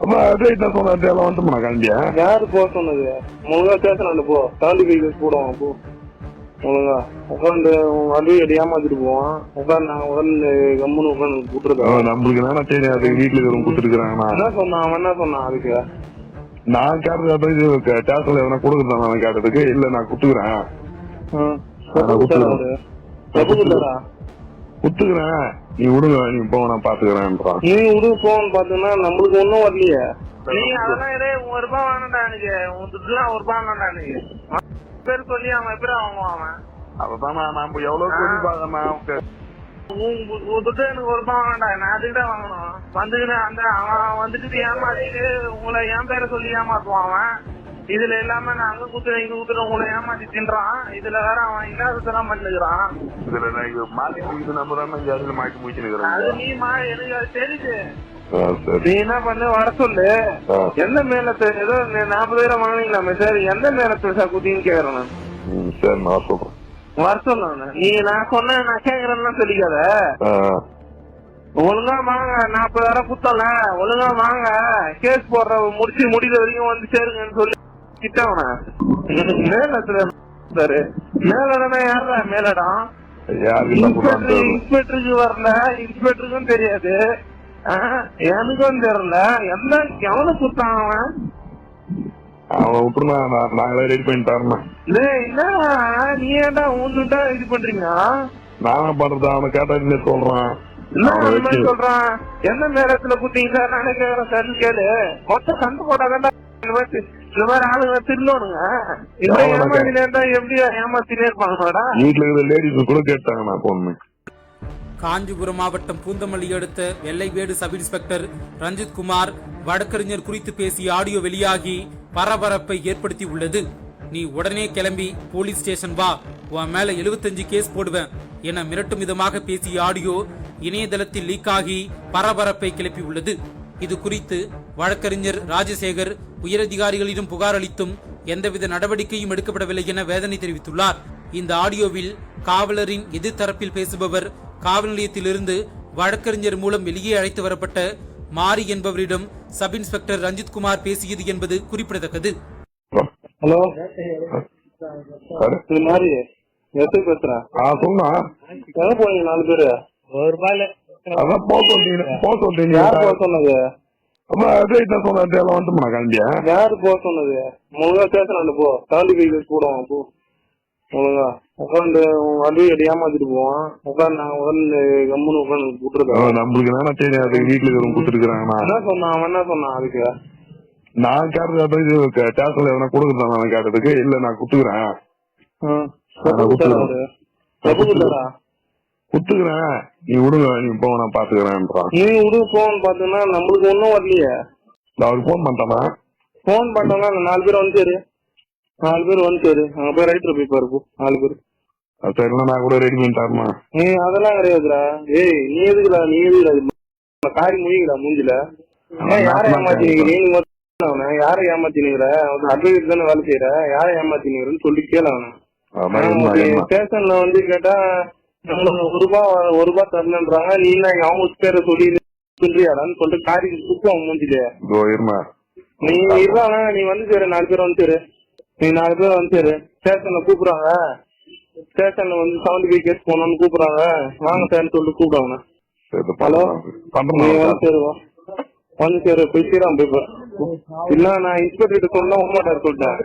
அப்ப ரைட் நான் சொன்னேன் எல்லாம் வந்துமா கிளம்பியா யாரு போக சொன்னது? ஒழுங்கா ஸ்டேஷன் போ. செவன்டி ஃபைவ் போடுவான் போ. ஒழுங்கா உட்காந்து வண்டி அடி ஏமாத்திட்டு போவான். உட்காந்து உட்காந்து கம்முன்னு உட்காந்து ஆ, கூட்டுருக்கோம் நம்மளுக்கு என்ன தெரியாது வீட்டுல இருக்கிறவங்க என்ன சொன்னான்? அவன் என்ன சொன்னான் அதுக்கு? நான் கேட்டது இது டேஸ்ல எதனா கொடுக்குறதா நான் கேட்டதுக்கு? இல்ல நான் குத்துக்கிறேன் குத்துக்கிறேன் நீ விடுங்க நீ போ நான் பாத்துக்கிறேன்றான். நீ விடு போன்னு பாத்தீங்கன்னா நம்மளுக்கு ஒண்ணும் வரலையே. நீ அதெல்லாம் இரு ஒரு ரூபாய் வேணாம்டா எனக்கு உன் துட்டுலாம் ஒரு ரூபாய் வேணாம்டா எனக்கு பேர் சொல்லி அவன் எப்படி வாங்குவான் அவன்? நான் நம்ம எவ்வளவு சொல்லி பாக்கணும் உன் உன் துட்டு எனக்கு ஒரு ரூபாய் வேணாம்டா நான் அதுக்கு தான் வாங்கணும். வந்துக்கிட்டு அந்த அவன் வந்துட்டு ஏமாத்திட்டு உங்களை என் பேரை சொல்லி ஏமாத்துவான் அவன். இதுல எல்லாமே நான் அங்க குத்துறேன் இங்க குத்துறேன் உங்களை ஏமாத்தி தின்றான். இதுல வேற அவன் இல்லாததெல்லாம் பண்ணுகிறான். இதுல நான் இது மாத்தி இது நம்ம தான் இங்க அதுல மாட்டி அது முடிச்சுன்னு நீ மா எனக்கு அது தெரியுது. நீ என்ன பண்ணு வர சொல்லு. எந்த மேலத்தை ஏதோ நாற்பதாயிரம் வாங்கினீங்களாமே சார் எந்த மேலத்தை சார் குத்தின்னு கேக்குறேன் சரி நான் சொல்றேன். வர சொல்லு. நீ நான் சொன்னேன் நான் கேக்குறேன்னு சொல்லிக்காத. ஒழுங்கா வாங்க நாற்பதாயிரம் குத்தல. ஒழுங்கா வாங்க. கேஸ் போடுற முடிச்சு முடிக்கிற வரைக்கும் வந்து சேருங்கன்னு சொல்லி திட்டவன மேலத்துல சாரு மேலடனா யாரா மேலடம் இன்ஸ்பெக்டருக்கு வரல. இன்ஸ்பெக்டருக்கும் தெரியாது. எனக்கும் தெரியல. எந்த எவனு குத்தான் அவன்? அவனை விட்டுருந்தா நாங்களே ரெடி பண்ணிட்டாருண்ணா என்ன நீ ஏன்டா ஊந்துட்டா இது பண்றீங்க? நானே பண்றது? அவனை கேட்டா என்ன சொல்றான். என்ன சொல்றான்? எந்த நேரத்துல குத்தீங்க நானே கேக்குறேன் சார் கேளு. மொத்தம் சண்டை போட்டாதான் இந்த மாதிரி இந்த மாதிரி ஆளுங்க திருடணுங்க இந்த அவனை கே- ஏமாத்தினே இருந்தா எப்படி ஏமாத்தினே இருப்பாங்கடா வீட்டுல இருக்கிற லேடிஸ் கூட கேட்டாங்க நான் பொண்ணு காஞ்சிபுரம் மாவட்டம் பூந்தமல்லி அடுத்த வெள்ளைவேடு சப் இன்ஸ்பெக்டர் ரஞ்சித் குமார் வழக்கறிஞர் குறித்து பேசிய ஆடியோ வெளியாகி பரபரப்பை ஏற்படுத்தி உள்ளது நீ உடனே கிளம்பி போலீஸ் ஸ்டேஷன் வா. உன் மேல 75 கேஸ் போடுவேன் என மிரட்டும் விதமாக பேசிய ஆடியோ இணையதளத்தில் லீக் ஆகி பரபரப்பை கிளப்பி உள்ளது இது குறித்து வழக்கறிஞர் ராஜசேகர் உயரதிகாரிகளிடம் புகார் அளித்தும் எந்தவித நடவடிக்கையும் எடுக்கப்படவில்லை என வேதனை தெரிவித்துள்ளார். இந்த ஆடியோவில் காவலரின் எதிர்த்தரப்பில் பேசுபவர் காவல் நிலையத்திலிருந்து வழக்கறிஞர் மூலம் வெளியே அழைத்து வரப்பட்ட மாரி என்பவரிடம் சப் இன்ஸ்பெக்டர் ரஞ்சித் குமார் பேசியது என்பது குறிப்பிடத்தக்கது. ஹலோ. மாதிரி பேசுறேன் நாலு பேரு? ஒரு ரூபாயில அதான் போக சொல்லிட்டீங்க போக சொல்லிட்டீங்க யார் போக சொன்னது? அப்ப ரைட் நான் சொன்னேன் எல்லாம் வந்துமா கிளம்பியா? யாரு போக சொன்னது? ஒழுங்கா ஸ்டேஷன் போ. செவன்டி ஃபைவ் போ. ஒழுங்கா உட்காந்து வண்டி அடி ஏமாத்திட்டு போவான். உட்காந்து நாங்க உட்காந்து கம்முன்னு உட்காந்து ஆ, கூட்டுருக்கோம் நம்மளுக்கு என்ன தெரியாது வீட்டுல இருக்கிறவங்க கொடுத்துருக்காங்கண்ணா என்ன சொன்னான்? அவன் என்ன சொன்னான் அதுக்கு? நான் கேட்டது இது டேஸ்ல எதனா கொடுக்குறதா நான் கேட்டதுக்கு? இல்ல நான் குத்துக்கிறேன் குத்துக்கிறேன் நீ விடுங்க நீ போ நான் பாத்துக்கிறேன்றான். நீ விடு போன் பாத்தீங்கன்னா நம்மளுக்கு ஒண்ணும் வரலையே. நான் அவருக்கு போன் பண்ணிட்டேனா போன் அந்த நாலு பேர் வந்து சேரு. நாலு பேர் வந்து சேரு. அங்க போய் ரைட்ல போய் பாரு போ. நாலு பேர். சரியில்லை நான் கூட ரெடி பண்ணிட்டாருமா? நீ அதெல்லாம் கிடையாதுடா. ஏய் நீ எதுக்குடா நீ எதுக்குடா? காரி முடியுங்கடா மூஞ்சில. யாரை ஏமாத்தினீங்க நீ மட்டும் அவனை. யாரை ஏமாத்தினீங்கிற அவன் அட்வொகேட் தானே வேலை செய்யற. யாரை ஏமாத்தினீங்கன்னு சொல்லி கேள அவனை. ஸ்டேஷன்ல வந்து கேட்டா ஒரு ரூபாய் ஒரு ரூபாய் தரணுன்றாங்க நீ என்ன அவங்க பேரை சொல்லி சொல்றியாடான்னு சொல்லிட்டு காரி குப்பு அவன் மூஞ்சில நீ இருவாங்க நீ வந்து சேரு நாலு பேர் வந்து சேரு. நீ நாலு பேர் வந்து சேரு. ஸ்டேஷன்ல கூப்பிடுறாங்க. ஸ்டேஷன்ல வந்து செவன்டி ஃபைவ் கேஸ் போனோம்னு கூப்பிடுறாங்க. வாங்க சார்னு சொல்லிட்டு கூப்பிடுவாங்க சரி ஹலோ? நீ வந்து சேருவா வந்து சேரு போய் சீராம் போய். இல்ல நான் இன்ஸ்பெக்டர் சொன்னா உண்மாட்டார் சொல்லிட்டேன்.